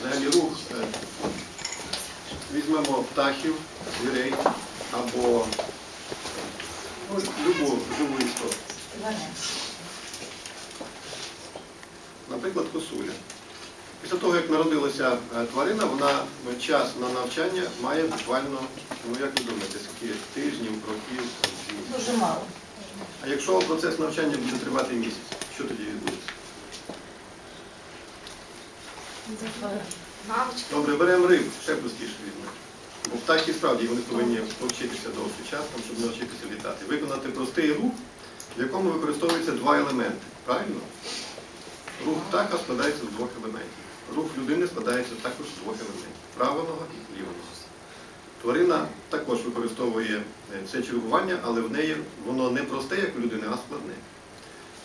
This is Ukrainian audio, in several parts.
Взагалі рух е, візьмемо птахів, звірей або ну, любу живу істоту. Наприклад, косуля. Після того, як народилася е, тварина, вона час на навчання має буквально, ну як ви думаєте, скільки тижнів, років. Дуже мало. А якщо процес навчання буде тривати місяць, що тоді відбудеться? Добре, беремо риб, ще простіше візьмемо. Бо птахи справді вони повинні повчитися довший час, щоб навчитися літати. Виконати простий рух, в якому використовуються два елементи. Правильно? Рух птаха складається з двох елементів. Рух людини складається також з двох елементів правого і лівого. Тварина також використовує е, це чергування, але в неї воно не просте, як у людини, а складне.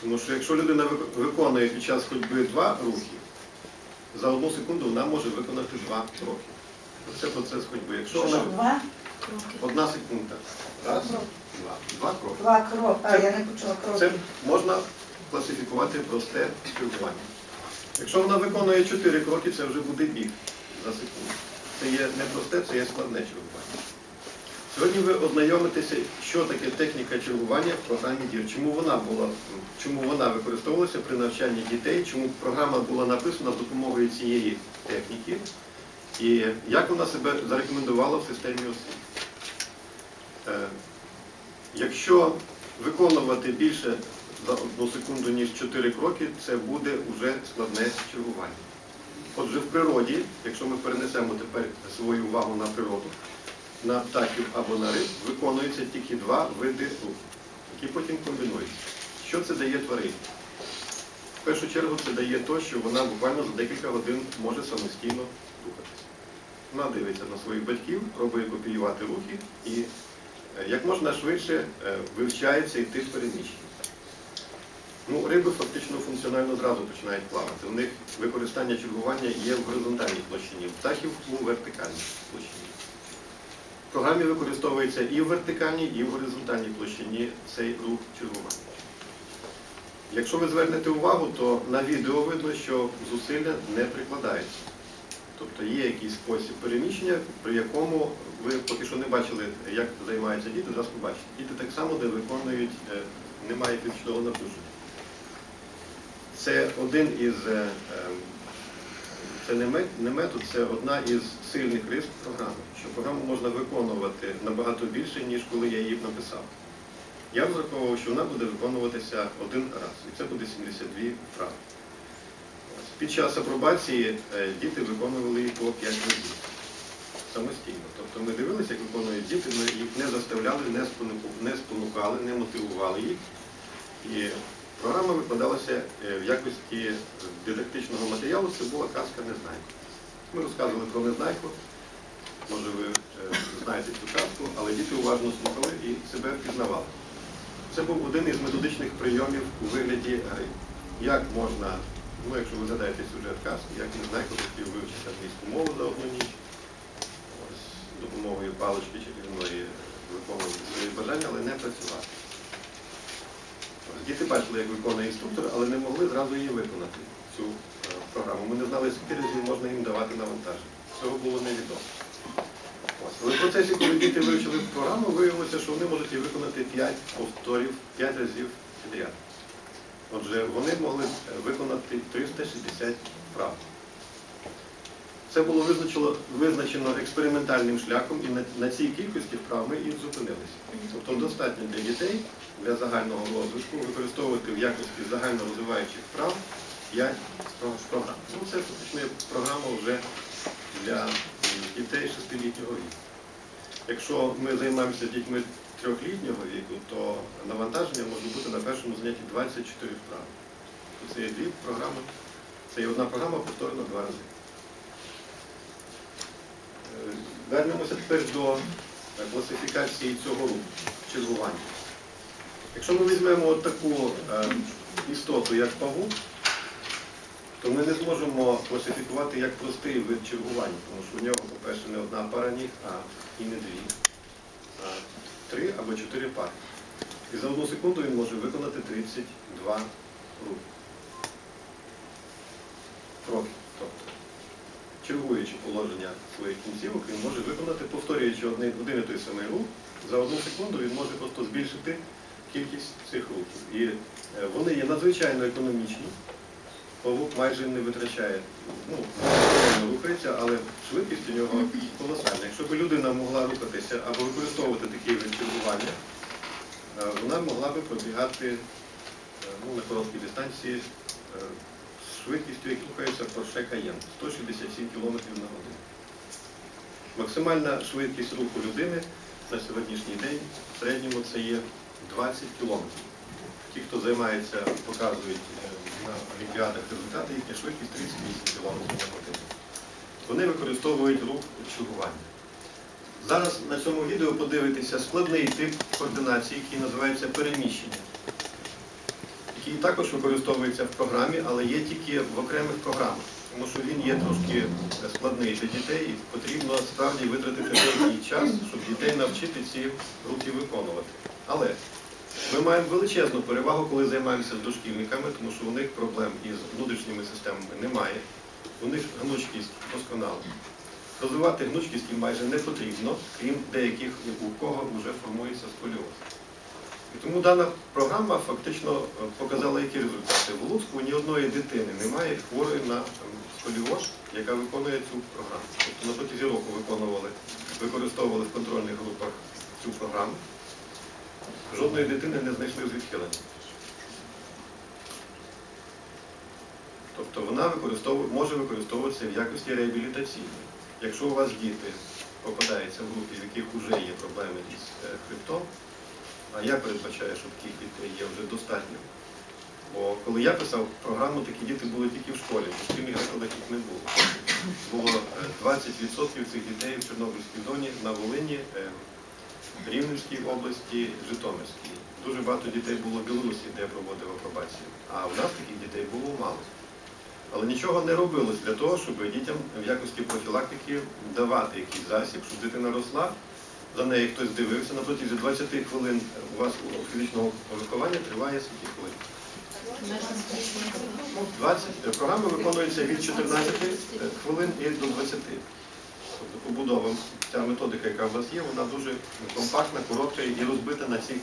Тому що якщо людина виконує під час ходьби два рухи, за одну секунду вона може виконати два кроки. Це процес ходьби. Якщо Що, вона два кроки? одна секунда, раз, два, два кроки. Два кроки. А, я не почула Це можна класифікувати просте спілкування. Якщо вона виконує чотири кроки, це вже буде біг за секунду. Це є не просте, це є складне чергування. Сьогодні ви ознайомитеся, що таке техніка чергування в програмі DIR. Чому вона була, чому вона використовувалася при навчанні дітей, чому програма була написана з допомогою цієї техніки, і як вона себе зарекомендувала в системі освіти. Е, Якщо виконувати більше за одну секунду, ніж 4 кроки, це буде вже складне чергування. Отже, в природі, якщо ми перенесемо тепер свою увагу на природу, на птахів або на риб, виконуються тільки два види руху, які потім комбінуються. Що це дає тварині? В першу чергу це дає те, що вона буквально за декілька годин може самостійно рухатися. Вона дивиться на своїх батьків, пробує копіювати рухи і е, як можна швидше е, вивчається йти в переміщення. Ну, риби фактично функціонально зразу починають плавати. У них використання чергування є в горизонтальній площині, птахів у вертикальній площині. В програмі використовується і в вертикальній, і в горизонтальній площині цей рух чергування. Якщо ви звернете увагу, то на відео видно, що зусилля не прикладається. Тобто є якийсь спосіб переміщення, при якому ви поки що не бачили, як займаються діти, зараз побачите. Діти так само, де виконують, е, немає фізичного напруження. Це один із, е, е, це не метод, це одна із сильних рис програми, що програму можна виконувати набагато більше, ніж коли я її написав. Я розраховував, що вона буде виконуватися один раз, і це буде 72 вправи. Ось. Під час апробації е, діти виконували її по 5 разів самостійно. Тобто ми дивилися, як виконують діти, ми їх не заставляли, не спонукали, не мотивували їх. І програма викладалася е, в якості дидактичного матеріалу, це була казка Незнайко. Ми розказували про Незнайку, може ви е, знаєте цю казку, але діти уважно слухали і себе впізнавали. Це був один із методичних прийомів у вигляді гри. Як можна, ну якщо ви згадаєте сюжет казки, як Незнайко хотів вивчити англійську мову за одну ніч, з допомогою палички чарівної виконувати свої бажання, але не працювати. Діти бачили, як виконує інструктор, але не могли зразу її виконати, цю е, програму. Ми не знали, скільки разів можна їм давати навантаження. Цього було невідомо. Але в процесі, коли діти вивчили програму, виявилося, що вони можуть її виконати 5 повторів, 5 разів підряд. Отже, вони могли е, виконати 360 вправ. Це було визначено, визначено експериментальним шляхом, і на, на цій кількості вправ ми і зупинилися. Тобто достатньо для дітей для загального розвитку використовувати в якості загально розвиваючих вправ 5 програм. Ну, це фактично програма вже для дітей 6-літнього віку. Якщо ми займаємося дітьми трьохлітнього віку, то навантаження може бути на першому занятті 24 вправи. Тобто Це є дві програми, це є одна програма повторена два рази. Вернемося тепер до е, класифікації цього руху, чергування. Якщо ми візьмемо от таку е, істоту, як павук, то ми не зможемо класифікувати як простий вид чергування, тому що в нього, по-перше, не одна пара ніг, а і не дві, а три або чотири пари. І за одну секунду він може виконати 32 рухи. Кроки. Чергуючи положення своїх кінцівок, він може виконати, повторюючи один, і той самий рух, за одну секунду він може просто збільшити кількість цих рухів. І е, вони є надзвичайно економічні. Павук майже не витрачає, ну, рухається, але швидкість у нього колосальна. Якщо б людина могла рухатися або використовувати вид чергування, е, вона могла би пробігати е, ну, на короткій дистанції швидкістю, як рухається Porsche Cayenne, 167 км на годину. Максимальна швидкість руху людини на сьогоднішній день в середньому це є 20 км. Ті, хто займається, показують е, на олімпіадах результати, їхня швидкість 38 км на годину. Вони використовують рух чергування. Зараз на цьому відео подивитися складний тип координації, який називається переміщення, який також використовується в програмі, але є тільки в окремих програмах, тому що він є трошки складний для дітей і потрібно справді витратити деякий час, щоб дітей навчити ці рухи виконувати. Але ми маємо величезну перевагу, коли займаємося з дошкільниками, тому що у них проблем із внутрішніми системами немає. У них гнучкість досконала. Розвивати гнучкість їм майже не потрібно, крім деяких, у кого вже формується сколіоз. І тому дана програма фактично е, показала, які результати. В Луцьку ні одної дитини немає хворої на сколіоз, яка виконує цю програму. Тобто на протязі року виконували, використовували в контрольних групах цю програму. Жодної дитини не знайшли з відхиленням. Тобто вона може використовуватися в якості реабілітаційної. Якщо у вас діти попадаються в групі, в яких вже є проблеми із е, хребтом, а я передбачаю, що таких дітей є вже достатньо. Бо коли я писав програму, такі діти були тільки в школі, в шкільних закладах їх не було. Було е, 20% цих дітей в Чорнобильській зоні на Волині, е, Рівненській області, Житомирській. Дуже багато дітей було в Білорусі, де я проводив апробацію. А в нас таких дітей було мало. Але нічого не робилось для того, щоб дітям в якості профілактики давати якийсь засіб, щоб дитина росла, за неї хтось дивився. На протязі 20 хвилин у вас у фізичного виховання триває скільки хвилин? Ну, 20. Е, Програма виконується від 14 хвилин і до 20. Тобто побудова, ця методика, яка у вас є, вона дуже компактна, коротка і розбита на ці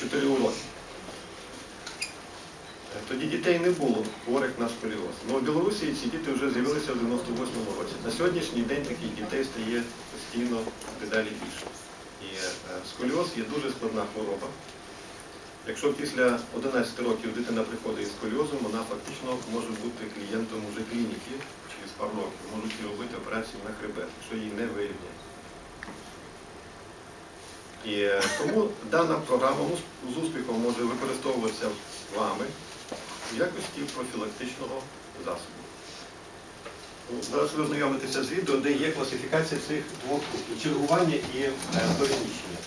4 уроки. Тоді дітей не було хворих на сколіоз. Ну, в Білорусі ці діти вже з'явилися в 98-му році. На сьогоднішній день таких дітей стає постійно дедалі більше. І е, сколіоз є дуже складна хвороба. Якщо після 11 років дитина приходить із сколіозом, вона фактично може бути клієнтом уже клініки через пару років. Можуть робити операцію на хребет, якщо її не вирівняють. І е, тому дана програма з успіхом може використовуватися вами в якості профілактичного засобу. Ну, Зараз ви ознайомитеся з відео, де є класифікація цих двох купів – чергування і переміщення.